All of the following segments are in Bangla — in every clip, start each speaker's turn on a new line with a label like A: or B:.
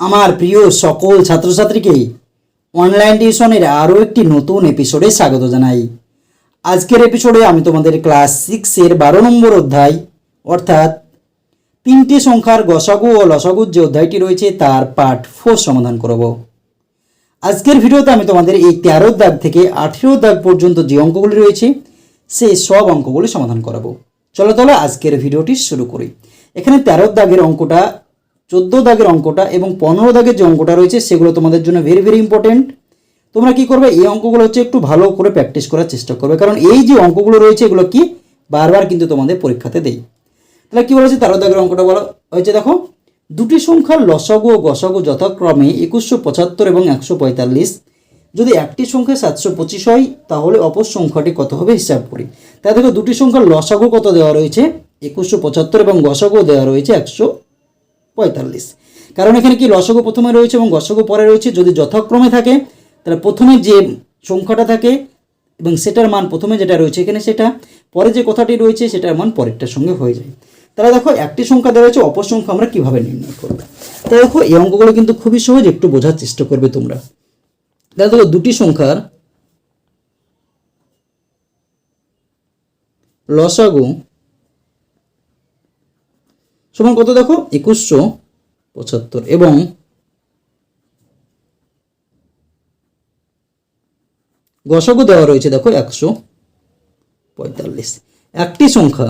A: আমার প্রিয় সকল ছাত্রছাত্রীকে অনলাইন টিউশনের আরও একটি নতুন এপিসোডে স্বাগত জানাই। আজকের এপিসোডে আমি তোমাদের ক্লাস সিক্সের বারো নম্বর অধ্যায়, অর্থাৎ তিনটি সংখ্যার গসাগু ও লসাগুর যে অধ্যায়টি রয়েছে তার পার্ট ফোর সমাধান করব। আজকের ভিডিওতে আমি তোমাদের এই তেরো দাগ থেকে আঠেরো দাগ পর্যন্ত যে অঙ্কগুলি রয়েছে, সেই সব অঙ্কগুলি সমাধান করাবো। চলো তাহলে আজকের ভিডিওটি শুরু করি। এখানে তেরো দাগের অঙ্কটা চোদ্দ দাগের অঙ্কটা এবং পনেরো দাগের যে অঙ্কটা রয়েছে, সেগুলো তোমাদের জন্য ভেরি ভেরি ইম্পর্টেন্ট তোমরা কি করবে? এই অঙ্কগুলো হচ্ছে একটু ভালো করে প্র্যাকটিস করার চেষ্টা করবে। কারণ এই যে অঙ্কগুলো রয়েছে, এগুলো কি? বারবার কিন্তু তোমাদের পরীক্ষাতে দেই। তাহলে কী বলেছে? তেরো দাগের অঙ্কটা বলা। হয়েছে দেখো, দুটি সংখ্যার লসাগু ও গসাগু যথাক্রমে একুশশো পঁচাত্তর এবং একশো পঁয়তাল্লিশ। যদি একটি সংখ্যা সাতশো পঁচিশ হয়, তাহলে অপর সংখ্যাটি কত হবে? হিসাব করি। তাই দেখো, দুটি সংখ্যার লসাগু কত দেওয়া রয়েছে? একুশশো পঁচাত্তর এবং গসাগু দেওয়া রয়েছে একশো পঁয়তাল্লিশ। কারণ এখানে কি লসাগু প্রথমে রয়েছে এবং গসাগু পরে রয়েছে, যদি যথাক্রমে থাকে, তাহলে প্রথমে যে সংখ্যাটা থাকে এবং সেটার মান প্রথমে যেটা রয়েছে এখানে সেটা, পরে যে কথাটি রয়েছে সেটার মান পরেরটার সঙ্গে হয়ে যায়। তাহলে দেখো, একটি সংখ্যা দেওয়া রয়েছে, অপর সংখ্যা আমরা কীভাবে নির্ণয় করব? তাহলে দেখো, এই অঙ্কগুলো কিন্তু খুবই সহজ, একটু বোঝার চেষ্টা করবে তোমরা। তাহলে দেখো, দুটি সংখ্যার লসাগু সমান কত দেখো? একুশশো পঁচাত্তর। এবং গসাগু দেওয়া রয়েছে দেখো একশো পঁয়তাল্লিশ। একটি সংখ্যা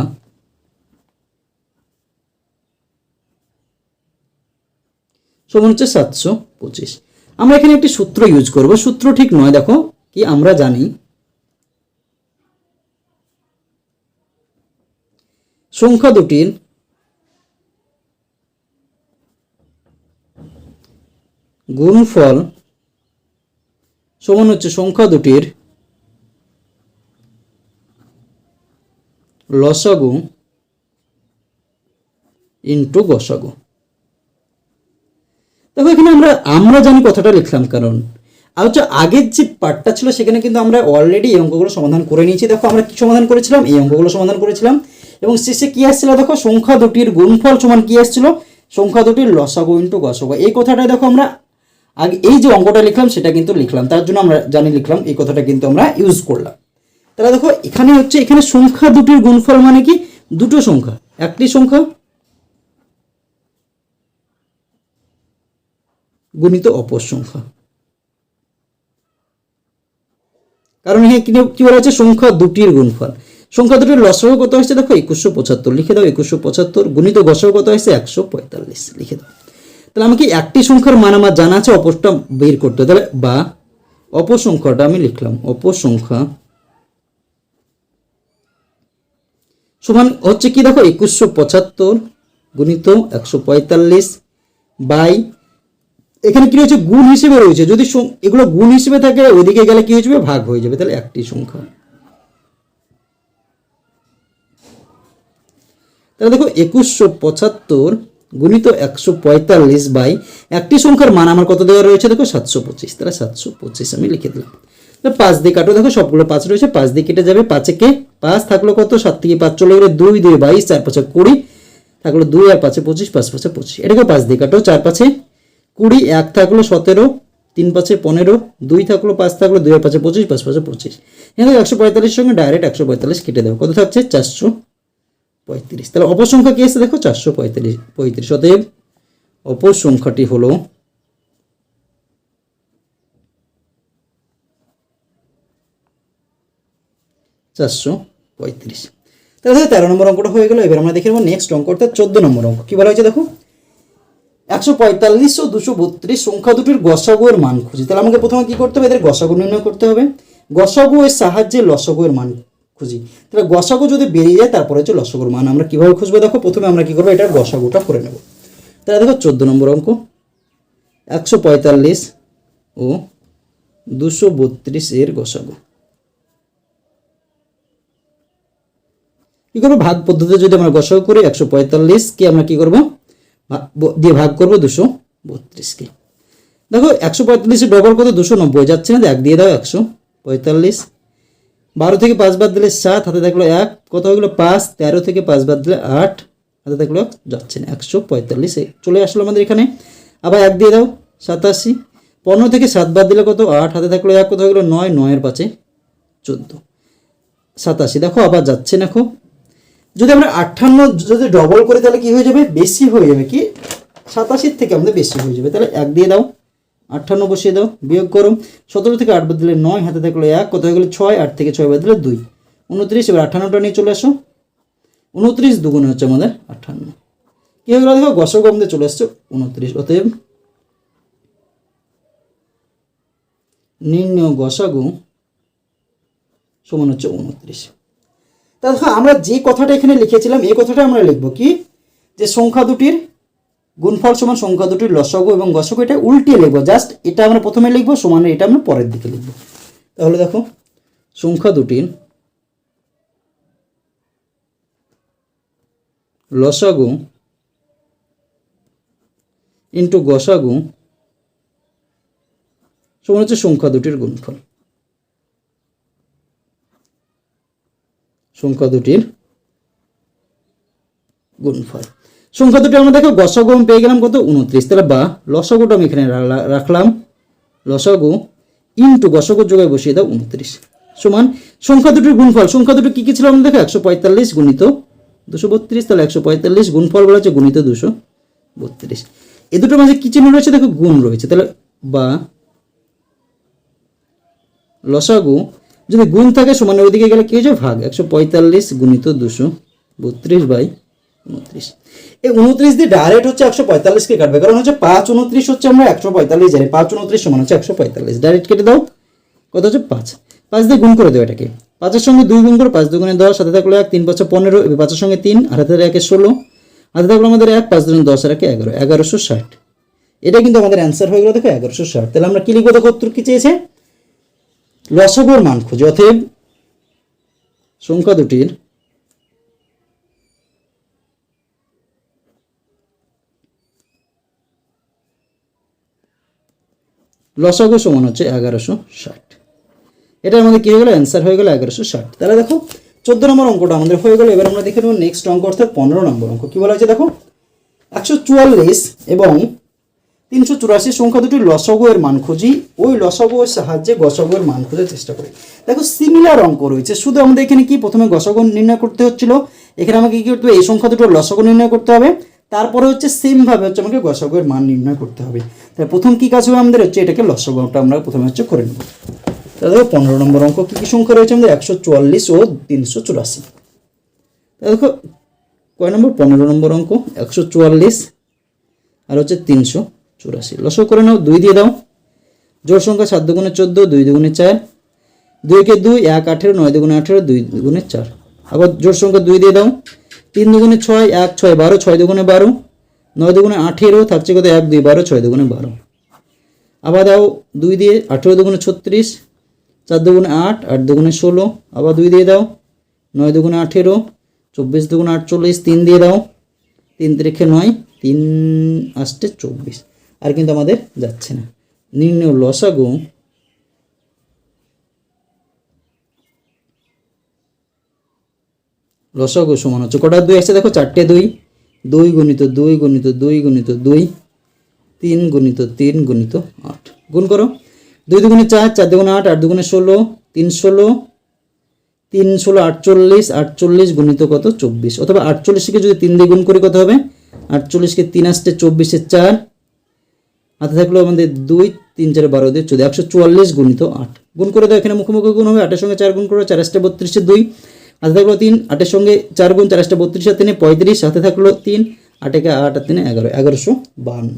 A: সমান হচ্ছে সাতশো পঁচিশ। আমরা এখানে একটি সূত্র ইউজ করব। সূত্র ঠিক নয় দেখো, কি আমরা জানি। সংখ্যা দুটির গুণফল সমান হচ্ছে সংখ্যা দুটির লসাগু ইন্টু গসাগু। দেখো, এখানে আমরা আমরা জানি কথাটা লিখলাম, কারণ আর হচ্ছে আগের যে পার্টটা ছিল সেখানে কিন্তু আমরা অলরেডি এই অঙ্কগুলো সমাধান করে নিয়েছি। দেখো, আমরা কি সমাধান করেছিলাম? এই অঙ্কগুলো সমাধান করেছিলাম। এবং শেষে কি আসছিল? দেখো, সংখ্যা দুটির গুণফল সমান কি আসছিল? সংখ্যা দুটির লসাগু ইন্টু গসাগু। এই কথাটা দেখো আমরা আগে এই যে অঙ্কটা লিখলাম, সেটা কিন্তু লিখলাম। তার জন্য আমরা জানি লিখলাম, এই কথাটা কিন্তু আমরা ইউজ করলাম। তাহলে দেখো, এখানে হচ্ছে, এখানে সংখ্যা দুটির গুণফল মানে কি? দুটো সংখ্যা। একটি সংখ্যা গুণিত অপর সংখ্যা। কারণ এখানে কি বলা হচ্ছে সংখ্যা দুটির গুণফল। সংখ্যা দুটির লসাগু কত হয়েছে দেখো, একুশশো পঁচাত্তর। লিখে দাও, একুশশো পঁচাত্তর। গুণিত গসাগু কত হয়েছে একশো পঁয়তাল্লিশ। লিখে দাও। তাহলে আমাকে একটি সংখ্যার মান আমার জানা আছে, অপরটা বের করতে। তাহলে বা অপসংখ্যাটা আমি লিখলাম, অপসংখ্যা। সমান হচ্ছে কি দেখো, একুশশো পঁচাত্তর গুণিত একশো পঁয়তাল্লিশ বাই, এখানে কি রয়েছে? গুণ হিসেবে রয়েছে। যদি এগুলো গুণ হিসেবে থাকে, ওইদিকে গেলে কি হয়ে ভাগ হয়ে যাবে। তাহলে একটি সংখ্যা। তাহলে দেখো, একুশশো পঁচাত্তর গুণিত একশো পঁয়তাল্লিশ বাই একটি সংখ্যার মান আমার কত দেওয়া রয়েছে? দেখো সাতশো পঁচিশ। তাহলে সাতশো পঁচিশ আমি লিখে দিলাম। পাঁচ দিয়ে কাটো। দেখো সবগুলো পাঁচ রয়েছে। পাঁচ দিয়ে কেটে যাবে পাঁচে কে? পাঁচ থাকল কত? সাত থেকে পাঁচ চলে গেলে দুই দুই বাইশ, চার পাঁচে কুড়ি। থাকল দুই আর পাঁচে পঁচিশ, পাঁচ পাঁচে পঁচিশ। এটাকে পাঁচ দিয়ে কাটো। চার পাঁচে কুড়ি, এক থাকল সতেরো, তিন পাঁচে পনেরো, দুই থাকল পাঁচ থাকল দুই আর পাঁচে পঁচিশ, পাঁচ পাঁচে পঁচিশ। এখানে একশো পঁয়তাল্লিশ সঙ্গে ডাইরেক্ট একশো পঁয়তাল্লিশ কেটে দেবো। কত থাকছে? চারশো। পঁয়ত্রিশ। তাহলে অপসংখ্যা কি এসে দেখো? চারশো পঁয়ত্রিশ পঁয়ত্রিশ। অতএব অপর সংখ্যাটি হলো চারশো পঁয়ত্রিশ। তাহলে তেরো নম্বর অঙ্কটা হয়ে গেল। এবার আমরা দেখে নেব নেক্সট অঙ্ক, অর্থাৎ চোদ্দ নম্বর অঙ্ক। কি বলা হয়েছে দেখো? একশো পঁয়তাল্লিশ ও দুশো বত্রিশ সংখ্যা দুটির গসাগু এর মান খুঁজি। তাহলে আমাকে প্রথমে কি করতে হবে? এদের গসাগু নির্ণয় করতে হবে। গসাগু এর সাহায্যে লসাগু এর মান খুঁজি। তাহলে গসাগু যদি বেরিয়ে যায়, তারপরে হচ্ছে লসাগুর মান আমরা কীভাবে খুঁজবো? দেখো, প্রথমে আমরা কী করব? এটার গসাগুটা করে নেব। তাহলে দেখো, চোদ্দ নম্বর অঙ্ক। একশো পঁয়তাল্লিশ ও দুশো বত্রিশ এর গসাগু কি করব? ভাগ পদ্ধতিতে যদি আমরা গসাগু করি, একশো পঁয়তাল্লিশ কি আমরা কী করব? দিয়ে ভাগ করব দুশো বত্রিশকে। দেখো, একশো পঁয়তাল্লিশে ডবল কত দুশো নব্বই যাচ্ছে না এক দিয়ে দাও একশো পঁয়তাল্লিশ। বারো থেকে পাঁচ বাদ দিলে সাত, হাতে থাকল এক, কত হয়ে পাঁচ, তেরো থেকে পাঁচ বাদ দিলে আট, হাতে থাকল যাচ্ছে না, একশো পঁয়তাল্লিশে চলে আসলো আমাদের এখানে। আবার এক দিয়ে দাও, সাতাশি, পনেরো থেকে সাত বাদ দিলে কত? আট, হাতে থাকল এক, কত হয়ে গেলো নয়, নয়ের পাঁচে চোদ্দ। সাতাশি, দেখো আবার যাচ্ছে, দেখো। যদি আমরা আটান্ন যদি ডবল করি, তাহলে কি হয়ে যাবে? বেশি হয়ে যাবে কি? সাতাশির থেকে আমাদের বেশি হয়ে যাবে। তাহলে এক দিয়ে দাও। আটান্ন বসিয়ে দাও, বিয়োগ করো। সতেরো থেকে আট বাদ দিলে নয়, হাতে থাকল এক, কত হয়ে গেলো ছয়, আট থেকে ছয় বাদ দিলে দুই। উনত্রিশ, এবার আটান্নটা নিয়ে চলে আসো। উনত্রিশ দুগুণে হচ্ছে আমাদের আটান্ন কী হয়ে গেলো দেখো গসক আমাদের চলে আসছে উনত্রিশ। অতএব নির্ণয় গসাগু সমান হচ্ছে উনত্রিশ। তা দেখো, আমরা যে কথাটা এখানে লিখেছিলাম, এই কথাটা আমরা লিখব কি? যে সংখ্যা দুটির গুণফল সমান সংখ্যা দুটির লসাগু এবং গসাগু, এটা উল্টিয়ে লিখব। জাস্ট এটা আমরা প্রথমে লিখব সমান এটা আমরা পরের দিকে লিখব। তাহলে দেখো, সংখ্যা দুটির লসাগু ইন্টু গসাগু সমান হচ্ছে সংখ্যা দুটির গুণফল। সংখ্যা দুটির গুণফল। সংখ্যা দুটি আমরা দেখো গসাগু আমি পেয়ে গেলাম কত? উনত্রিশ। তাহলে বা, লসাগুটা আমি এখানে রাখলা- রাখলাম। লসাগু ইন্টু গসাগু যোগায় বসিয়ে দাও, উনত্রিশ। সমান সংখ্যা দুটির গুণফল। সংখ্যা দুটো কী কী ছিল আমরা দেখো? একশো পঁয়তাল্লিশ গুণিত দুশো বত্রিশ, তাহলে একশো পঁয়তাল্লিশ গুণফল বলা হচ্ছে গুণিত দুশো বত্রিশ। এ দুটোর মাঝে কী চিহ্ন রয়েছে? দেখো, গুণ রয়েছে। তাহলে বা, লসাগু যদি গুণ থাকে, সমানের ওইদিকে গেলে কী হয়েছে ভাগ। একশো পঁয়তাল্লিশ গুণিত দুশো বত্রিশ বাই উনত্রিশ। এই উনত্রিশ দিয়ে ডাইরেক্ট হচ্ছে একশো পঁয়তাল্লিশকে কাটবে। কারণ হচ্ছে পাঁচ উনত্রিশ হচ্ছে আমরা একশো পঁয়তাল্লিশ জানি। পাঁচ উনত্রিশ সমান হচ্ছে একশো পঁয়তাল্লিশ। ডাইরেক্ট কেটে দাও। কত হচ্ছে? পাঁচ। পাঁচ দিয়ে গুণ করে দেবো এটাকে। পাঁচের সঙ্গে দুই গুণ করে, পাঁচ দুগুণে দশ হাতে থাকল এক, তিন পাঁচশো পনেরো পাঁচের সঙ্গে তিন, আর হাতে একে ষোলো। হাতে থাকল আমাদের এক, পাঁচ দুগুণ দশ, আর একে এগারো। এগারোশো ষাট। এটা কিন্তু আমাদের অ্যান্সার হয়ে গেলো, দেখো এগারোশো ষাট। তাহলে আমরা কি লিখব? দেখো উত্তর কি চেয়েছে? লসগোর মান খুঁজে। অতএব সংখ্যা দুটির লসাগু সমান হচ্ছে এগারোশো ষাট। এটার মধ্যে কী হয়ে গেলো? অ্যান্সার হয়ে গেলো এগারোশো ষাট। তাহলে দেখো, চোদ্দ নম্বর অঙ্কটা আমাদের হয়ে গেলো। এবার আমরা দেখে নেব নেক্সট অঙ্ক, অর্থাৎ পনেরো নম্বর অঙ্ক। কী বলা হয়েছে দেখো? একশো চুয়াল্লিশ এবং তিনশো চুরাশি সংখ্যা দুটির লসগু এর মান খুঁজি। ওই লসগু এর সাহায্যে গসগু এর মান খোঁজার চেষ্টা করি। দেখো সিমিলার অঙ্ক রয়েছে। শুধু আমাদের এখানে কি প্রথমে গসগু নির্ণয় করতে হচ্ছিল? এখানে আমাকে কি করতে হবে? এই সংখ্যা দুটোর লসগু নির্ণয় করতে হবে। তারপরে হচ্ছে সেমভাবে হচ্ছে আমাকে গসগু এর মান নির্ণয় করতে হবে। তাই প্রথম কি কাজ হবে আমাদের? হচ্ছে এটাকে লসগুটা আমরা প্রথমে হচ্ছে করে নেব। তাহলে দেখো, পনেরো নম্বর অঙ্ক কী কী সংখ্যা রয়েছে আমাদের? একশো চুয়াল্লিশ ও তিনশো চুরাশি। তাহলে দেখো, কয় নম্বর? পনেরো নম্বর অঙ্ক, একশো চুয়াল্লিশ আর হচ্ছে তিনশো চুরাশি। লসক করে নাও, দুই দিয়ে দাও। জোর সংখ্যা সাত দুগুণে চোদ্দ, দুই দুগুণে চার। দুইকে দুই, এক আঠেরো, নয় দুগুণে আঠেরো, দুই দুগুণে চার। আবার জোর সংখ্যা দুই দিয়ে দাও। তিন দুগুণে ছয়, এক ছয় বারো, ছয় দুগুণে বারো। নয় দুগুণে আঠেরো থাকছে কত এক, দুই, বারো, ছয় দুগুণে বারো। আবার দাও দুই দিয়ে আঠেরো দুগুণে ছত্রিশ, চার দুগুণে আট আট দুগুণে ষোলো, আবার দুই দিয়ে দাও নয় দুগুণে আঠেরো, চব্বিশ দুগুণে আটচল্লিশ, তিন দিয়ে দাও তিন তারিখে নয়, তিন আসতে চব্বিশ। আর কিন্তু আমাদের যাচ্ছে না। নির্ণয় লসাগু লসাগু সমান হচ্ছে। কটা দুই আসছে? দেখো চারটে দুই। দুই গুণিত দুই গুণিত দুই গুণিত দুই, তিন গুণিত তিন গুণিত আট। গুণ করো। দুই দুগুণে চার চার দুগুণে আট আট দুগুণে ষোলো, তিন ষোলো তিন ষোলো, আটচল্লিশ আটচল্লিশ গুণিত কত? চব্বিশ। অথবা আটচল্লিশকে যদি তিন দিয়ে গুণ করি কত হবে? আটচল্লিশকে তিন আসতে চব্বিশে চার। হাতে থাকল আমাদের দুই, তিন, চারে বারো, দিয়ে চোদ্দ, একশো চুয়াল্লিশ গুণিত আট। গুণ করে দাও, এখানে মুখোমুখি গুণ হবে। আটের সঙ্গে চার গুণ করো, চার আসতে বত্রিশে দুই। হাতে থাকল তিন, আটের সঙ্গে চার গুণ চার বত্রিশ বত্রিশে তিনে পঁয়ত্রিশ হাতে থাকল তিন, আটেকে আট আর তিনে এগারো, এগারোশো বাহান্ন।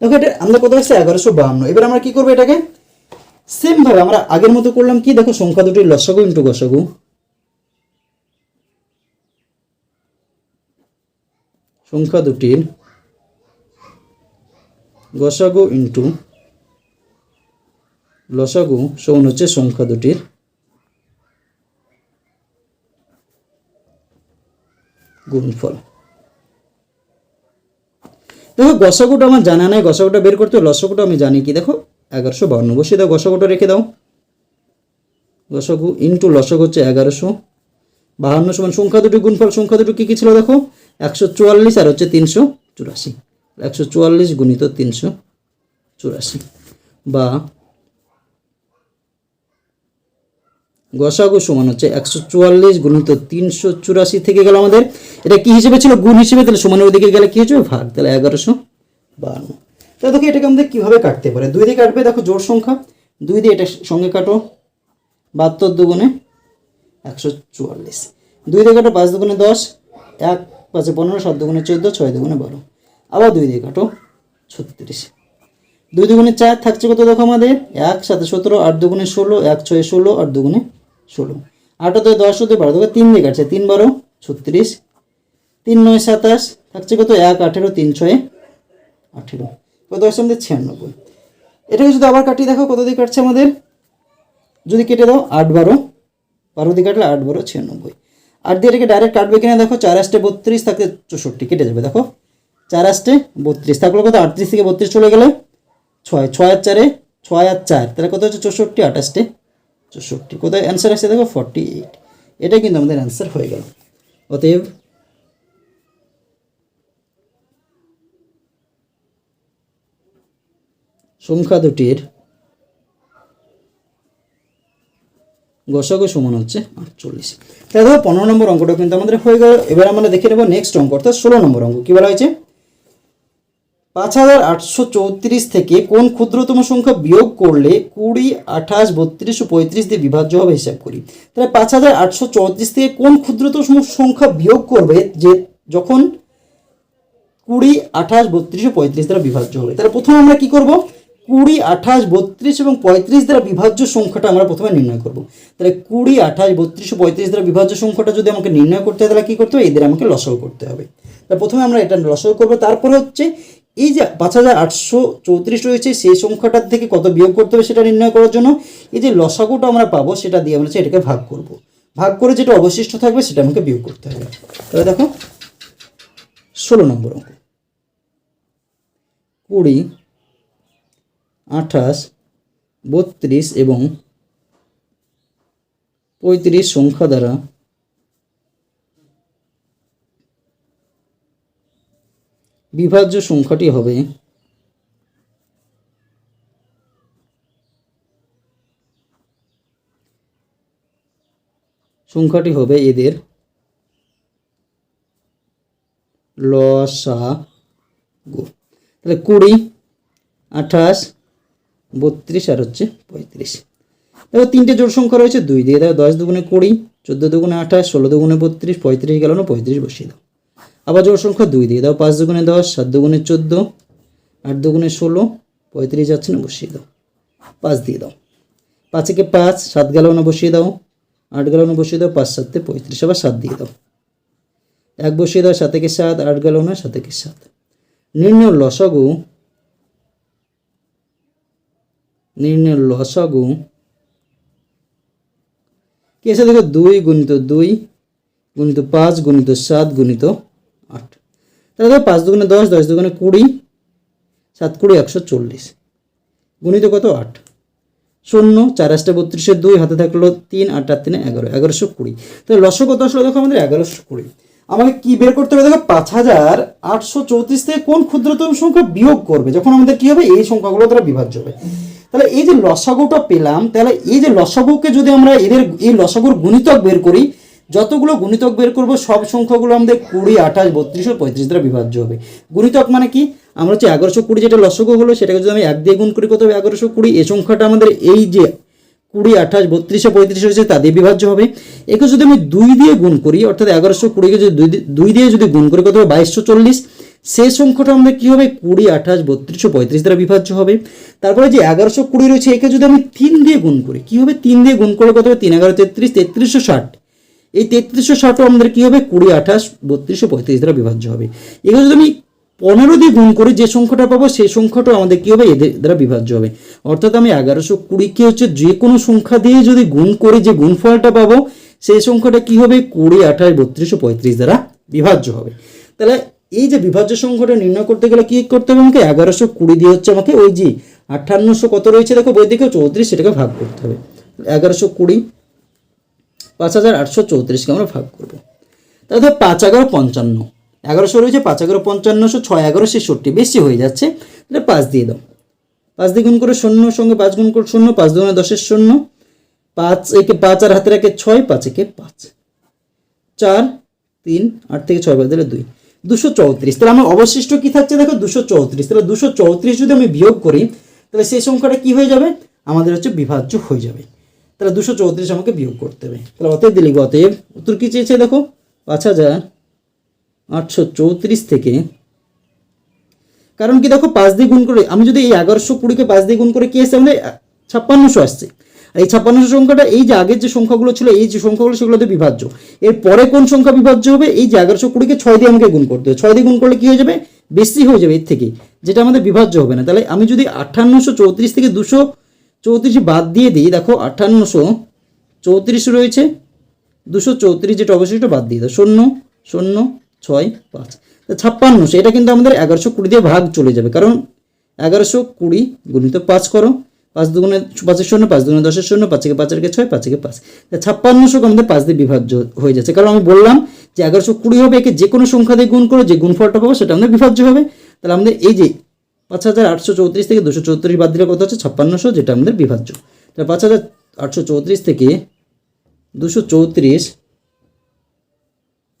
A: দেখো এটা আমরা কত আসছে এগারোশো বাহান্ন। এবার আমরা কি করব এটাকে? সেমভাবে আমরা আগের মতো করলাম কি? দেখো সংখ্যা দুটির লসাগু ইন্টু গসাগু। সংখ্যা দুটির গসাগু ইন্টু লসাগু সমান হচ্ছে সংখ্যা দুটির গুণফল। দেখো গসাগুটা আমার জানা নাই গসাগুটা বের করতে হবে, লসাগুটা আমি জানি কি? দেখো এগারোশো বাউন্ন বসে দাও গসাগুটা রেখে দাও। গসাগু ইন্টু লসাগু হচ্ছে এগারোশো বাহান্ন সমান সংখ্যা দুটি গুণফল। সংখ্যা দুটো কী কী ছিল দেখো? একশো চুয়াল্লিশ আর হচ্ছে তিনশো চুরাশি। একশো চুয়াল্লিশ গুণিত তিনশো চুরাশি বা গসাগু সমান হচ্ছে একশো চুয়াল্লিশ গুণিত তিনশো চুরাশি থেকে গেল আমাদের। এটা কি হিসেবে ছিল? গুণ হিসেবে তাহলে সমানের ওদিকে গেলে কি হচ্ছে ভাগ। তাহলে এগারোশো বান্ন। তাহলে দেখো এটাকে আমাদের কীভাবে কাটতে পারে? দুই দিয়ে কাটবে, দেখো জোর সংখ্যা। দুই দিয়ে এটা সঙ্গে কাটো। বাহাত্তর দুগুণে একশো চুয়াল্লিশ। দুই দিয়ে কাটো পাঁচ দুগুণে দশ। এক পাঁচে পনেরো, সাত দুগুণে চোদ্দ, ছয় দুগুণে বারো। আবার দুই দিয়ে কাটো ছত্রিশ। দুই দুগুণে চার থাকছে কত দেখো আমাদের? এক সাথে সতেরো, আট দুগুণে ষোলো, এক, ছয় ষোলো, আট দুগুণে ষোলো। আট দশ হতে বারো দেখো তিন দিয়ে কাটছে, তিন, বারো, ছত্রিশ, তিন, নয়, সাতাশ, থাকছে কত, এক, আঠেরো, তিন, ছয়, আঠেরো। কত আসছে আমাদের ছিয়ানব্বই। এটাকে যদি আবার কাটিয়ে দেখো কত দিয়ে কাটছে আমাদের? যদি কেটে দাও, আট, বারো বারো দিয়ে কাটলে আট, বারো, ছিয়ানব্বই। আট দিয়ে এটাকে ডাইরেক্ট কাটবে কিনা দেখো, চার আসটে বত্রিশ থাকে চৌষট্টি, কেটে যাবে, দেখো। চার আসটে বত্রিশ, থাকলে কত, আটত্রিশ থেকে বত্রিশ চলে গেলে, ছয় ছয় আর চারে, ছয় আর চার, তাহলে কত হচ্ছে, চৌষট্টি আঠাশটে চৌষট্টি কোথায় অ্যান্সার আসছে দেখো ফর্টি এইট এটাই কিন্তু আমাদের অ্যান্সার হয়ে গেল অতএব সংখ্যা দুটির গসাগু সমান হচ্ছে আটচল্লিশ তাহলে দেখো পনেরো নম্বর অঙ্কটা কিন্তু আমাদের হয়ে গেল এবার আমরা দেখে নেব নেক্সট অঙ্ক অর্থাৎ ষোলো নম্বর অঙ্ক কী বলা হয়েছে পাঁচ হাজার আটশো চৌত্রিশ থেকে কোন ক্ষুদ্রতম সংখ্যা বিয়োগ করলে কুড়ি, আঠাশ, বত্রিশ ও পঁয়ত্রিশ দিয়ে বিভাজ্য হবে হিসাব করি। তাহলে পাঁচ হাজার আটশো চৌত্রিশ থেকে কোন ক্ষুদ্রতম সংখ্যা বিয়োগ করবে যে যখন কুড়ি, আঠাশ, বত্রিশ ও পঁয়ত্রিশ দ্বারা বিভাজ্য হবে? তাহলে প্রথমে আমরা কি করব? কুড়ি, আঠাশ, বত্রিশ এবং পঁয়ত্রিশ দ্বারা বিভাজ্য সংখ্যাটা আমরা প্রথমে নির্ণয় করব। তাহলে কুড়ি, আঠাশ, বত্রিশ ও পঁয়ত্রিশ দ্বারা বিভাজ্য সংখ্যাটা যদি আমাকে নির্ণয় করতে হয়, তাহলে কী করতে হবে? এদের আমাকে লসল করতে হবে। তাহলে প্রথমে আমরা এটা লসল করব। তারপরে হচ্ছে এই যে পাঁচ হাজার আটশো চৌত্রিশ রয়েছে, সেই সংখ্যাটার থেকে কত বিয়োগ করতে হবে সেটা নির্ণয় করার জন্য? এই যে লসাগুটা আমরা পাবো, সেটা দিয়ে আমরা এটাকে ভাগ করব। ভাগ করে যেটা অবশিষ্ট থাকবে, সেটা আমাকে বিয়োগ করতে হবে। তাহলে দেখো, ষোলো নম্বর অঙ্ক। কুড়ি, আঠাশ, বত্রিশ এবং পঁয়ত্রিশ সংখ্যা দ্বারা বিভাজ্য সংখ্যাটি হবে সংখ্যাটি হবে এদের লসাগু তাহলে কুড়ি, আঠাশ, বত্রিশ আর হচ্ছে পঁয়ত্রিশ। দেখো তিনটে জোড় সংখ্যা রয়েছে, দুই দিয়ে দাও দশ দুগুণে কুড়ি, চোদ্দ দুগুণে আঠাশ, ষোলো দুগুণে বত্রিশ, পঁয়ত্রিশ গেল না, পঁয়ত্রিশ বসিয়ে দাও। আবার জোড় সংখ্যা দুই দিয়ে দাও, পাঁচ দুগুণে দশ, সাত দুগুণে চোদ্দ, আট দুগুণে ষোলো, পঁয়ত্রিশ যাচ্ছে না, বসিয়ে দাও। পাঁচ দিয়ে দাও। পাঁচেকে পাঁচ, সাত গেল না, বসিয়ে দাও। আট গেল না, বসিয়ে দাও, পাঁচ সাতে পঁয়ত্রিশ, আবার সাত দিয়ে দাও। এক বসিয়ে দাও সাতেকে সাত, আট গেল না সাতেকে সাত। নির্ণয় লসাগু নির্ণয় লসাগু। কি আছে দেখো? দুই গুণিত দুই, গুণিত পাঁচ, গুণিত সাত, গুণিত আট। তাহলে পাঁচ দুগুণে দশ দশ দুগুণে কুড়ি, সাত কুড়ি, একশো চল্লিশ। গুণিত কত? আট। শূন্য, চার আসটা বত্রিশের দুই, হাতে থাকল তিন, আট আট তিনে এগারো, এগারোশো কুড়ি। তাহলে লস কত আসলো? দেখো আমাদের এগারোশো কুড়ি। আমাকে কি বের করতে হবে? দেখো পাঁচ হাজার আটশো চৌত্রিশ থেকে কোন ক্ষুদ্রতম সংখ্যা বিয়োগ করবে? যখন আমাদের কি হবে? এই সংখ্যাগুলো দ্বারা বিভাজ্য হবে। তাহলে এই যে লসাগুটা পেলাম, তাহলে এই যে লসাগুকে যদি আমরা এদের, এই লসাগুর গুণিতক বের করি যতগুলো গুণিতক বের করব, সব সংখ্যাগুলো আমাদের কুড়ি, আঠাশ, বত্রিশ ও পঁয়ত্রিশ দ্বারা বিভাজ্য হবে। গুণিতক মানে কি? আমরা হচ্ছে এগারোশো কুড়ি যেটা লসক হলো, সেটাকে যদি আমি এক দিয়ে গুণ করি, কত হবে? এগারোশো কুড়ি। এই সংখ্যাটা আমাদের এই যে কুড়ি, আঠাশ, বত্রিশে পঁয়ত্রিশ হয়েছে তা দিয়ে বিভাজ্য হবে। একে যদি আমি দুই দিয়ে গুণ করি, অর্থাৎ এগারোশো কুড়িকে যদি দুই দিয়ে- যদি গুণ করি, কত হবে? বাইশশো চল্লিশ। সেই সংখ্যাটা আমাদের কী হবে? কুড়ি, আঠাশ বত্রিশশো পঁয়ত্রিশ দ্বারা বিভাজ্য হবে। তারপরে যে এগারোশো কুড়ি রয়েছে, একে যদি আমি তিন দিয়ে গুণ করি, কী হবে? তিন দিয়ে গুণ করে কত হবে? তিন এগারো তেত্রিশ, তেত্রিশশো ষাট। এই তেত্রিশশো ষাটও আমাদের কী হবে? কুড়ি, আঠাশ, বত্রিশশো, পঁয়ত্রিশ দ্বারা বিভাজ্য হবে। এগুলো যদি আমি পনেরো দিয়ে গুণ করি, যে সংখ্যাটা পাবো, সেই সংখ্যাটাও আমাদের কী হবে? এদের দ্বারা বিভাজ্য হবে। অর্থাৎ আমি এগারোশো কুড়িকে হচ্ছে যে কোনো সংখ্যা দিয়ে যদি গুণ করি, যে গুণফলটা পাবো, সেই সংখ্যাটা কী হবে? কুড়ি, আঠাশ, বত্রিশশো, পঁয়ত্রিশ দ্বারা বিভাজ্য হবে। তাহলে এই যে বিভাজ্য সংখ্যাটা নির্ণয় করতে গেলে কী করতে হবে আমাকে? এগারোশো কুড়ি দিয়ে হচ্ছে আমাকে ওই যে আটান্নশো কত রয়েছে? দেখো বই দিকে চৌত্রিশ, সেটাকে ভাগ করতে হবে। এগারোশো কুড়ি পাঁচ হাজার আটশো চৌত্রিশকে আমরা ভাগ করব। তাহলে পাঁচ এগারো পঞ্চান্ন। এগারোশো রয়েছে, পাঁচ এগারো পঞ্চান্নশো, ছয় এগারো ছেষট্টি বেশি হয়ে যাচ্ছে, তাহলে পাঁচ দিয়ে দাও। পাঁচ দিয়ে গুণ করে শূন্য, সঙ্গে পাঁচ গুণ করে শূন্য, পাঁচ দুগুণে দশের শূন্য। পাঁচ একে পাঁচ আর হাতে রাখে ছয়, পাঁচ একে পাঁচ। চার, তিন, আট থেকে ছয় বাদ দুই। দুশো চৌত্রিশ। তাহলে আমার অবশিষ্ট কি থাকছে? দেখো দুশো চৌত্রিশ। তাহলে দুশো চৌত্রিশ যদি আমি বিয়োগ করি, তাহলে সেই সংখ্যাটা কি হয়ে যাবে? আমাদের হচ্ছে বিভাজ্য হয়ে যাবে। তাহলে দুশো চৌত্রিশ আমাকে বিয়োগ করতে হবে। তাহলে অতএব দিলি অতএব উত্তর কি চেয়েছে দেখো? পাঁচ হাজার আটশো চৌত্রিশ থেকে। কারণ কি দেখো, পাঁচ দিয়ে গুণ করে, আমি যদি এই এগারোশো কুড়িকে পাঁচ দিয়ে গুণ করে কি আসছে? আমাদের ছাপ্পান্নশো আসছে। আর এই ছাপ্পান্নশো সংখ্যাটা, এই যে আগের যে সংখ্যাগুলো ছিল, এই যে সংখ্যাগুলো সেগুলোতে বিভাজ্য। এর পরে কোন সংখ্যা বিভাজ্য হবে? এই যে এগারোশো কুড়িকে ছয় দিয়ে আমাকে গুণ করতে হবে। ছয় দিয়ে গুণ করলে কি হয়ে যাবে? বেশি হয়ে যাবে এর থেকে, যেটা আমাদের বিভাজ্য হবে না। তাহলে আমি যদি আঠান্নশো চৌত্রিশ থেকে দুশো চৌত্রিশ বাদ দিয়ে দিই, দেখো আটান্নশো চৌত্রিশ রয়েছে, দুশো চৌত্রিশ যেটা অবশিষ্ট বাদ দিয়ে দাও, শূন্য শূন্য, ছয়, পাঁচ। ছাপ্পান্নশো, এটা কিন্তু আমাদের এগারোশো কুড়ি দিয়ে ভাগ চলে যাবে, কারণ এগারোশো কুড়ি গুণিত পাঁচ করো, পাঁচ দুগুণে, পাঁচের শূন্য, পাঁচ দুগুণে দশের শূন্য পাঁচ থেকে পাঁচের কে ছয় পাঁচ থেকে পাঁচ। ছাপ্পান্নশো আমাদের পাঁচ দিয়ে বিভাজ্য হয়ে যাচ্ছে, কারণ আমি বললাম যে এগারোশো কুড়ি হবে একে যে কোনো সংখ্যা দিয়ে গুণ করো, যে গুণফলটা পাবো সেটা আমাদের বিভাজ্য হবে। তাহলে আমাদের এই যে পাঁচ হাজার আটশো চৌত্রিশ থেকে দুশো চৌত্রিশ বাদ দিলে কত হচ্ছে? ছাপ্পান্নশো, যেটা আমাদের বিভাজ্য। তাহলে পাঁচ হাজার আটশো চৌত্রিশ থেকে দুশো চৌত্রিশ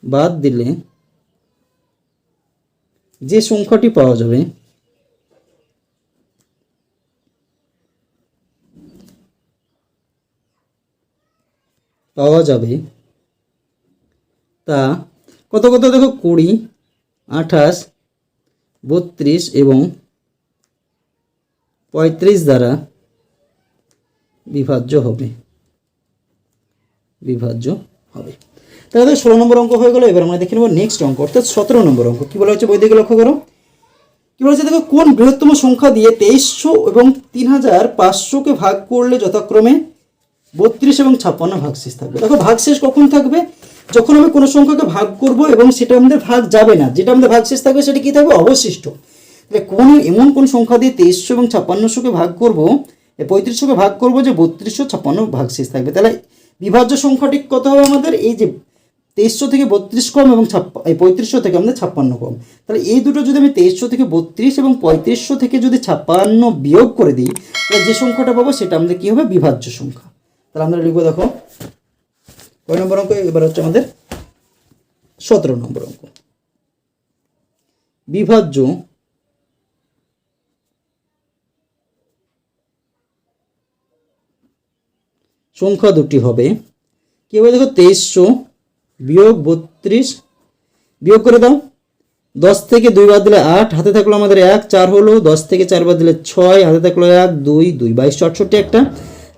A: বাদ দিলে যে সংখ্যাটি পাওয়া যাবে পাওয়া যাবে তা কত কত দেখো? কুড়ি, আঠাশ, বত্রিশ এবং পঁয়ত্রিশ দ্বারা বিভাজ্য হবে। বিভাজ্য হবে। তাহলে ষোলো নম্বর অঙ্ক হয়ে গেলো, এবার আমরা দেখে নেব নেক্সট অঙ্ক, অর্থাৎ সতেরো নম্বর অঙ্ক। কী বলা হচ্ছে বই দিকে লক্ষ্য করো? কী বলা হচ্ছে দেখো, কোন বৃহত্তম সংখ্যা দিয়ে তেইশশো এবং তিন হাজার পাঁচশোকে ভাগ করলে যথাক্রমে বত্রিশ এবং ছাপ্পান্ন ভাগশেষ থাকবে। দেখো ভাগশেষ কখন থাকবে? যখন আমি কোনো সংখ্যাকে ভাগ করব এবং সেটা আমাদের ভাগ যাবে না, যেটা আমাদের ভাগশেষ থাকবে সেটা কি থাকবে? অবশিষ্ট। তাহলে কোন এমন কোন সংখ্যা দিয়ে তেইশশো এবং ছাপ্পান্নশোকে ভাগ করব পঁয়ত্রিশশোকে ভাগ করব যে বত্রিশশো ছাপ্পান্ন ভাগ শেষ থাকবে। তাহলে বিভাজ্য সংখ্যাটি কত হবে আমাদের? এই যে তেইশশো থেকে বত্রিশ কম এবং ছাপ্পা পঁয়ত্রিশশো থেকে আমাদের ছাপ্পান্ন কম। তাহলে এই দুটো যদি আমি তেইশশো থেকে বত্রিশ এবং পঁয়ত্রিশশো থেকে যদি ছাপ্পান্ন বিয়োগ করে দিই, তাহলে যে সংখ্যাটা পাবো সেটা আমাদের কী হবে? বিভাজ্য সংখ্যা। তাহলে আমরা লিখব দেখো, কয় নম্বর অঙ্ক? এবার হচ্ছে আমাদের সতেরো নম্বর অঙ্ক। বিভাজ্য সংখ্যা দুটি হবে। কি হবে? দেখো তেইশশো বিয়োগ বত্রিশ। বিয়োগ করে দাও। দশ থেকে দুই বাদ দিলে আট, হাতে থাকল আমাদের এক, চার হলো দশ থেকে চার বাদ দিলে ছয়, হাতে থাকল এক, দুই দুই বাইশশো আটষট্টি একটা।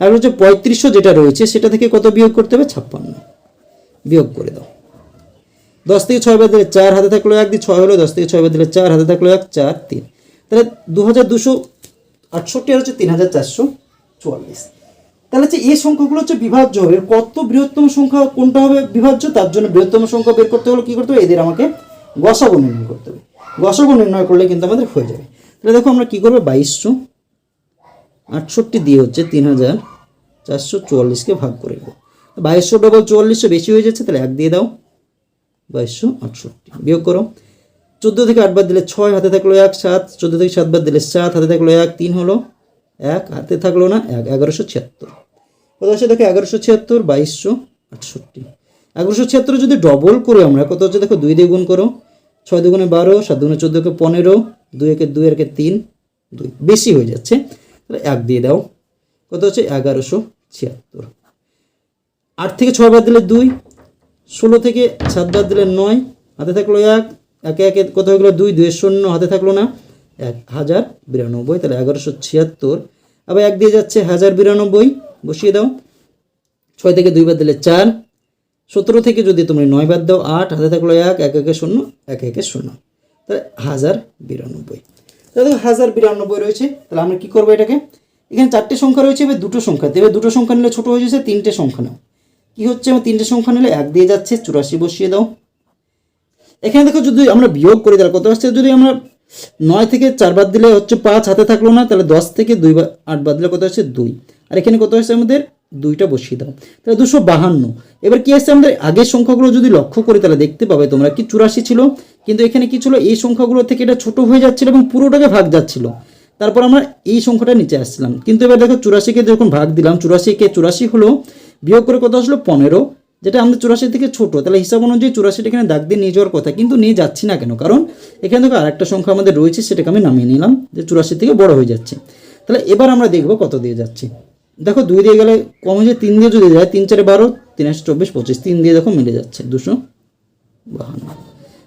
A: আর হচ্ছে পঁয়ত্রিশশো যেটা রয়েছে, সেটা থেকে কত বিয়োগ করতে হবে? ছাপ্পান্ন। বিয়োগ করে দাও। দশ থেকে ছয় বাদ দিলে চার, হাতে থাকল এক, দিয়ে ছয় হলো দশ থেকে ছয় বাদ দিলে চার, হাতে থাকল এক, চার, তিন। তাহলে দু হাজার দুশো আটষট্টি আর হচ্ছে তিন হাজার চারশো চুয়াল্লিশ। তাহলে হচ্ছে এই সংখ্যাগুলো হচ্ছে বিভাজ্য। হবে এর কত বৃহত্তম সংখ্যা, কোনটা হবে বিভাজ্য, তার জন্য বৃহত্তম সংখ্যা বের করতে হলে কী করতে হবে? এদের আমাকে গসাগু নির্ণয় করতে হবে। গসাগু নির্ণয় করলে কিন্তু আমাদের হয়ে যাবে। তাহলে দেখো আমরা কী করব? বাইশশো আটষট্টি দিয়ে হচ্ছে তিন হাজার চারশো চুয়াল্লিশকে ভাগ করে দেবো বাইশশো ডবল চুয়াল্লিশশো বেশি হয়ে যাচ্ছে, তাহলে এক দিয়ে দাও। বাইশশো আটষট্টি, বিয়োগ করো। চোদ্দ থেকে আট বাদ দিলে ছয়, হাতে থাকল এক, সাত। চোদ্দ থেকে সাত বাদ দিলে সাত, হাতে থাকল এক, তিন হলো এক, হাতে থাকল না, এক, এগারোশো ছিয়াত্তর। কত হচ্ছে, দেখো, এগারোশো ছিয়াত্তর বাইশশো আটষট্টি। এগারোশো ছিয়াত্তর যদি ডবল করে আমরা কত হচ্ছে, দেখো, দুই দিয়ে গুণ করো, ছয় দুগুণে বারো, সাত দুগুণে চোদ্দোকে পনেরো, দুই একে দুই একে তিন, দুই। বেশি হয়ে যাচ্ছে। তাহলে এক দিয়ে দাও। কত হচ্ছে, এগারোশো ছিয়াত্তর। আট থেকে ছয় বাদ দিলে দুই, ষোলো থেকে সাত বাদ দিলে নয়, হাতে থাকল এক, একে একে কত হয়ে গেলো দুই দুয়ের শূন্য, হাতে থাকল না এক হাজার বিরানব্বই, তাহলে এগারোশো ছিয়াত্তর। আবার এক দিয়ে যাচ্ছে হাজার বিরানব্বই, বসিয়ে দাও। ছয় থেকে দুই বাদ দিলে চার। সতেরো থেকে যদি তুমি নয় বাদ দাও, আট। হাতে থাকল এক এক, একে শূন্য, এক, একে শূন্য। তাহলে হাজার বিরানব্বই। তাহলে হাজার বিরানব্বই রয়েছে। তাহলে আমরা কী করব এটাকে? এখানে চারটে সংখ্যা রয়েছে, এবার দুটো সংখ্যা। এবার দুটো সংখ্যা নিলে ছোটো হয়ে যাচ্ছে, তিনটে সংখ্যা নাও। কী হচ্ছে? আমার তিনটে সংখ্যা নিলে এক দিয়ে যাচ্ছে, চুরাশি বসিয়ে দাও। এখানে দেখো যদি আমরা বিয়োগ করি, তাহলে কত আসছে? যদি আমরা নয় থেকে চার বাদ দিলে হচ্ছে পাঁচ, হাতে থাকল না, তাহলে দশ থেকে দুই আট বাদ দিলে কত হচ্ছে দুই। আর এখানে কত হচ্ছে আমাদের? দুইটা বসিয়ে দাও। তাহলে দুশো বাহান্ন। এবার কি আসছে আমাদের? আগের সংখ্যাগুলো যদি লক্ষ্য করি, তাহলে দেখতে পাবে তোমরা কি চুরাশি ছিল। কিন্তু এখানে কি ছিল? এই সংখ্যাগুলো থেকে এটা ছোট হয়ে যাচ্ছিল এবং পুরোটাকে ভাগ যাচ্ছিল। তারপর আমরা এই সংখ্যাটা নিচে আসছিলাম। কিন্তু এবার দেখো চুরাশিকে যখন ভাগ দিলাম, চুরাশিকে চুরাশি হলো, বিয়োগ করে কত আসলো? পনেরো। যেটা আমাদের চুরাশি থেকে ছোট, তাহলে হিসাব অনুযায়ী চুরাশিটা এখানে দাগ দিয়ে নিয়ে যাওয়ার কথা, কিন্তু নিয়ে যাচ্ছি না কেন? কারণ এখানে দেখো আরেকটা সংখ্যা আমাদের রয়েছে, সেটাকে আমি নামিয়ে নিলাম, যে চুরাশি থেকে বড় হয়ে যাচ্ছে। তাহলে এবার আমরা দেখব কত দিয়ে যাচ্ছি। দেখো দুই দিয়ে গেলে কম হয়ে যায় তিন দিয়ে যদি যায়, তিন চারে বারো, তিন একশো চব্বিশ, পঁচিশ, তিন দিয়ে দেখো মিলে যাচ্ছে, দুশো বাহান্ন।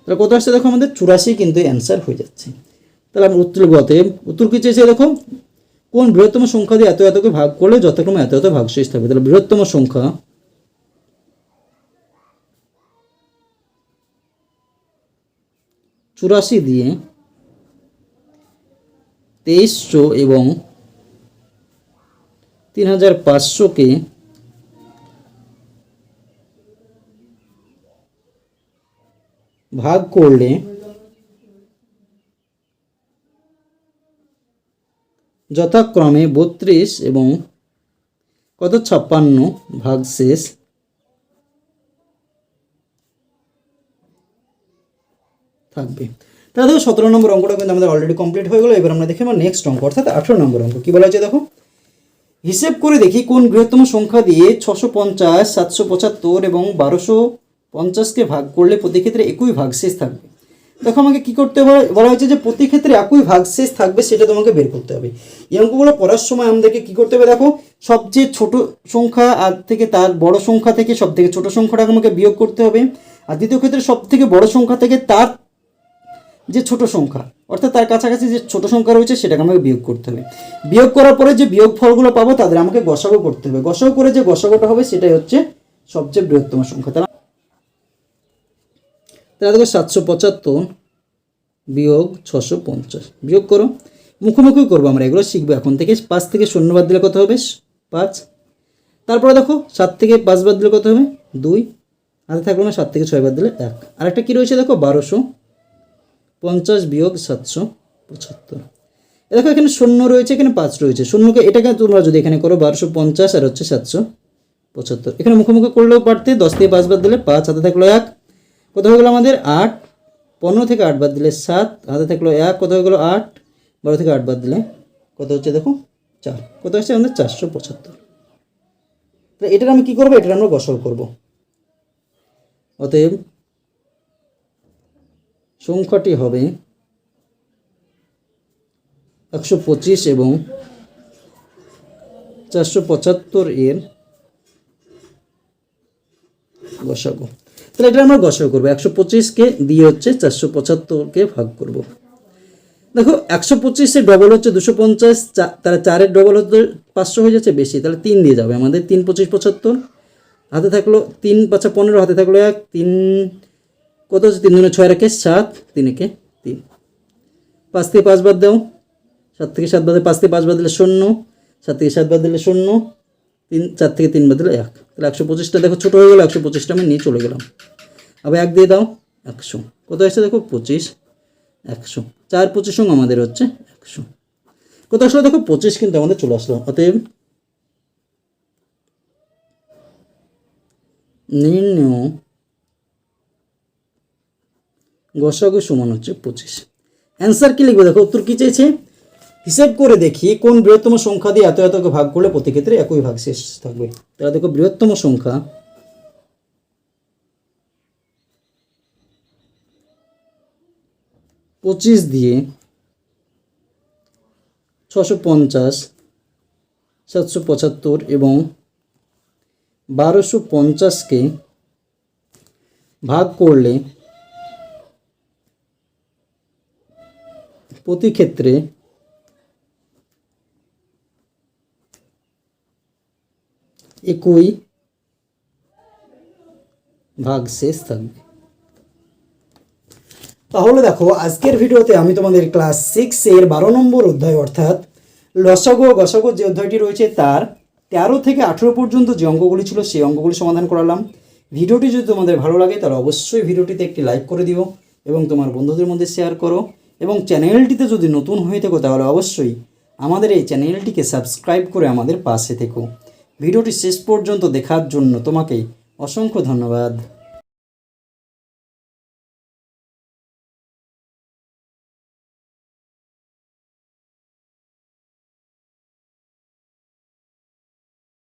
A: তাহলে কত আসছে? দেখো আমাদের চুরাশি কিন্তু অ্যান্সার হয়ে যাচ্ছে। তাহলে আমরা উত্তর অতএব উত্তর কি চেয়েছে দেখো? কোন বৃহত্তম সংখ্যা দিয়ে এত এতকে ভাগ করলে যথাক্রমে এত এত ভাগ ভাগশেষ থাকবে। তাহলে বৃহত্তম সংখ্যা চুরাশি দিয়ে তেইশশো এবং তিন হাজার পাঁচশোকে ভাগ করলে যথাক্রমে বত্রিশ এবং কত? ছাপ্পান্ন ভাগ শেষ। থাকবে। তাহলে দেখো, সতেরো নম্বর অঙ্কটা কিন্তু আমাদের অলরেডি কমপ্লিট হয়ে গেলো। এবার আমরা দেখি আমার নেক্সট অঙ্ক, অর্থাৎ আঠেরো নম্বর অঙ্ক। কী বলা হয়েছে দেখো? হিসেব করে দেখি কোন বৃহত্তম সংখ্যা দিয়ে ছশো পঞ্চাশ, সাতশো পঁচাত্তর এবং বারোশো পঞ্চাশকে ভাগ করলে প্রতি ক্ষেত্রে একই ভাগশেষ থাকবে। দেখো, আমাকে কি করতে হবে? বলা হয়েছে যে প্রতি ক্ষেত্রে একই ভাগশেষ থাকবে, সেটা তোমাকে বের করতে হবে। এই অঙ্কগুলো পড়ার সময় আমাদেরকে কী করতে হবে দেখো? সবচেয়ে ছোট সংখ্যা আর থেকে তার বড় সংখ্যা থেকে সব থেকে ছোট সংখ্যাটাকে আমাকে বিয়োগ করতে হবে। আর দ্বিতীয় ক্ষেত্রে সব থেকে বড় সংখ্যা থেকে তার যে ছোট সংখ্যা, অর্থাৎ তার কাছাকাছি যে ছোট সংখ্যা রয়েছে সেটাকে আমাকে বিয়োগ করতে হবে। বিয়োগ করার পরে যে বিয়োগ ফলগুলো পাবো তাদের আমাকে গসাগু করতে হবে। গসাগু করে যে গসাগুটা হবে সেটাই হচ্ছে সবচেয়ে বৃহত্তম সংখ্যা। তাহলে তাহলে দেখো সাতশো পঁচাত্তর বিয়োগ ছশো পঞ্চাশ। বিয়োগ করো। মুখোমুখি করব আমরা, এগুলো শিখব এখন থেকে। পাঁচ থেকে শূন্য বাদ দিলে কত হবে? পাঁচ। তারপরে দেখো সাত থেকে পাঁচ বাদ দিলে কত হবে? দুই। হাতে থাকল না, সাত থেকে ছয় বাদ দিলে এক। আরেকটা কী রয়েছে দেখো? বারোশো। পঞ্চাশ বিয়োগ সাতশো পঁচাত্তর। দেখো, এখানে শূন্য রয়েছে, এখানে পাঁচ রয়েছে। শূন্যকে এটাকে তোমরা যদি এখানে করো, বারোশো পঞ্চাশ আর হচ্ছে সাতশো পঁচাত্তর। এখানে মুখোমুখি করলেও পারতে, দশ থেকে পাঁচ বাদ দিলে পাঁচ, হাতে থাকল এক। কত হয়ে গেলো আমাদের? আট। পনেরো থেকে আট বাদ দিলে সাত, হাতে থাকল এক। কত হয়ে গেলো? আট। বারো থেকে আট বাদ দিলে কত হচ্ছে দেখো? চার। কত হচ্ছে? আমাদের চারশো পঁচাত্তর। তাহলে এটার আমি কী করব? এটার আমরা গসল করব। অতএব সংখ্যাটি হবে একশো পঁচিশ এবং চারশো পঁচাত্তর এর গসাগু। তাহলে এটা আমরা গসাগু করব। একশো পঁচিশকে দিয়ে হচ্ছে চারশো পঁচাত্তরকে ভাগ করব। দেখো, একশো পঁচিশে ডবল হচ্ছে দুশো পঞ্চাশ তাহলে চারের ডবল হচ্ছে পাঁচশো হয়ে যাচ্ছে বেশি, তাহলে তিন দিয়ে যাবে আমাদের তিন পঁচিশ পঁচাত্তর। হাতে থাকল তিন পাঁচা পনেরো, হাতে থাকল এক, তিন কত হচ্ছে তিন জনে ছয় রাখে সাত? তিনেকে তিন। পাঁচ থেকে পাঁচ বাদ দাও। সাত থেকে সাত বাদে পাঁচ থেকে পাঁচ বাদ দিলে শূন্য। সাত থেকে সাত বাদ দিলে শূন্য। তিন, চার থেকে তিন বাদ দিলে এক। তাহলে একশো পঁচিশটা দেখো ছোটো হয়ে গেলো, একশো পঁচিশটা আমি নিয়ে চলে গেলাম। আবার এক দিয়ে দাও, একশো। কত আসছে দেখো? পঁচিশ, একশো। চার পঁচিশ আমাদের হচ্ছে একশো। কত আসলো দেখো? পঁচিশ কিন্তু আমাদের চলে আসলো। অতএব নির্ণয় গসাগু সমান হচ্ছে পঁচিশ। অ্যান্সার কি লিখবে? দেখো, উত্তর কি চেয়েছে হিসেব করে দেখি কোন বৃহত্তম সংখ্যা দিয়ে এত এতকে ভাগ করলে প্রতি ক্ষেত্রে একই ভাগ শেষ থাকবে। তাহলে দেখো, বৃহত্তম সংখ্যা পঁচিশ দিয়ে ছশো পঞ্চাশ, সাতশো পঁচাত্তর এবং বারোশো পঞ্চাশকে ভাগ করলে প্রতি ক্ষেত্রে একই ভাগ শেষ থাকবে। তাহলে দেখো, আজকের ভিডিওতে আমি তোমাদের ক্লাস সিক্স এর বারো নম্বর অধ্যায়, অর্থাৎ লসাগু গসাগু যে অধ্যায়টি রয়েছে, তার তেরো থেকে আঠেরো পর্যন্ত যে অঙ্কগুলি ছিল, সেই অঙ্কগুলি সমাধান করালাম। ভিডিওটি যদি তোমাদের ভালো লাগে, তাহলে অবশ্যই ভিডিওটিতে একটি লাইক করে দিও এবং তোমার বন্ধুদের মধ্যে শেয়ার করো। এবং চ্যানেলটিতে যদি নতুন হয়ে থাকো, তাহলে অবশ্যই আমাদের এই চ্যানেলটিকে সাবস্ক্রাইব করে আমাদের পাশে থেকো। ভিডিওটি শেষ পর্যন্ত দেখার জন্য তোমাকে অসংখ্য ধন্যবাদ।